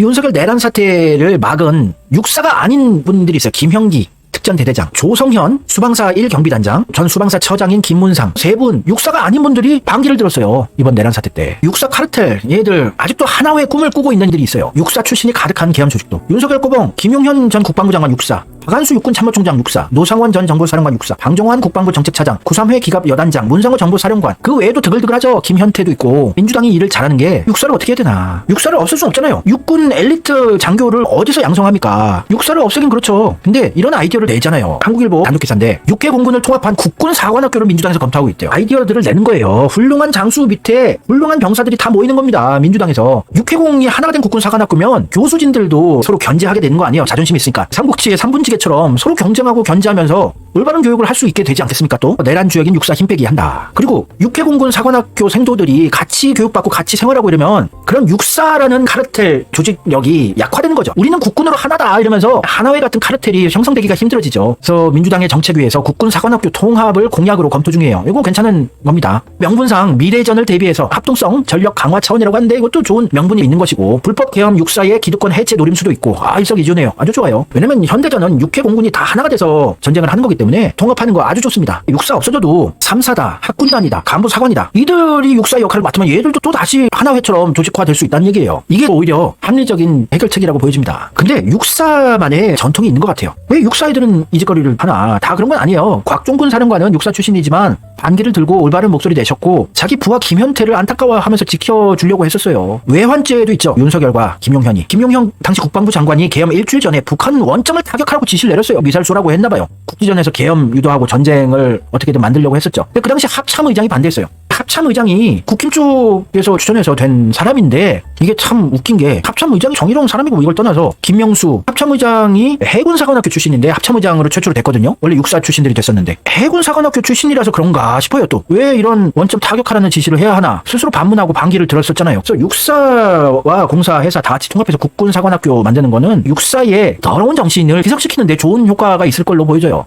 윤석열 내란 사태를 막은 육사가 아닌 분들이 있어요. 김형기 특전 대대장, 조성현 수방사 1 경비단장, 전 수방사 처장인 김문상 세 분 육사가 아닌 분들이 반기를 들었어요. 이번 내란 사태 때. 육사 카르텔 얘들 아직도 하나의 꿈을 꾸고 있는 이들이 있어요. 육사 출신이 가득한 계엄 조직도. 윤석열 꼬봉, 김용현 전 국방부 장관 육사, 박한수 육군 참모총장 육사, 노상원 전 정보사령관 육사, 방종환 국방부 정책차장, 구삼회 기갑 여단장, 문상호 정보사령관. 그 외에도 드글드글하죠. 김현태도 있고 민주당이 일을 잘하는 게 육사를 어떻게 해야 되나? 육사를 없앨 수 없잖아요. 육군 엘리트 장교를 어디서 양성합니까? 육사를 없애긴 그렇죠. 근데 이런 아이디어를 내잖아요. 한국일보 단독 기사인데 육해 공군을 통합한 국군 사관학교를 민주당에서 검토하고 있대요. 아이디어들을 내는 거예요. 훌륭한 장수 밑에 훌륭한 병사들이 다 모이는 겁니다. 민주당에서 육해공이 하나가 된 국군 사관학교면 교수진들도 서로 견제하게 되는 거 아니에요. 자존심이 있으니까. 삼국지의 삼분지 계처럼 서로 경쟁하고 견제하면서 올바른 교육을 할 수 있게 되지 않겠습니까? 또 내란 주역인 육사 힘 빼기 한다. 그리고 육해공군 사관학교 생도들이 같이 교육받고 같이 생활하고 이러면 그런 육사라는 카르텔 조직력이 약화되는 거죠. 우리는 국군으로 하나다 이러면서 하나회 같은 카르텔이 형성되기가 힘들어지죠. 그래서 민주당의 정책위에서 국군 사관학교 통합을 공약으로 검토 중이에요. 이거 괜찮은 겁니다. 명분상 미래전을 대비해서 합동성 전력 강화 차원이라고 하는데 이것도 좋은 명분이 있는 것이고 불법 계엄 육사의 기득권 해체 노림수도 있고 아 일석이조네요. 아주 좋아요. 왜냐면 현대전은 육해 공군이 다 하나가 돼서 전쟁을 하는 거기 때문에 통합하는 거 아주 좋습니다. 육사 없어져도 삼사다, 학군단이다, 간부 사관이다. 이들이 육사 역할을 맡으면 얘들도 또 다시 하나회처럼 조직화 될 수 있다는 얘기예요. 이게 오히려 합리적인 해결책이라고 보여집니다. 근데 육사만의 전통이 있는 것 같아요. 왜 육사 애들은 이 짓거리를 하나? 다 그런 건 아니에요. 곽종군 사령관은 육사 출신이지만 반기를 들고 올바른 목소리 내셨고 자기 부하 김현태를 안타까워하면서 지켜주려고 했었어요. 외환죄도 있죠. 윤석열과 김용현이. 김용현 당시 국방부 장관이 계엄 일주일 전에 북한 원점을 타격하라고 지시를 내렸어요. 미살수라고 했나봐요. 국지전에서 계엄 유도하고 전쟁을 어떻게든 만들려고 했었죠. 근데 그 당시 합참 의장이 반대했어요. 합참 의장이 국힘 쪽에서 추천해서 된 사람인데 이게 참 웃긴 게 합참 의장이 정의로운 사람이고 이걸 떠나서 김명수 합참 의장이 해군 사관학교 출신인데 합참 의장으로 최초로 됐거든요. 원래 육사 출신들이 됐었는데 해군 사관학교 출신이라서 그런가 싶어요. 또 왜 이런 원점 타격하라는 지시를 해야 하나 스스로 반문하고 반기를 들었었잖아요. 그래서 육사와 공사 회사 다 같이 통합해서 국군 사관학교 만드는 거는 육사의 더러운 정신을 희석시키는데 좋은 효과가 있을 걸로 보여져요.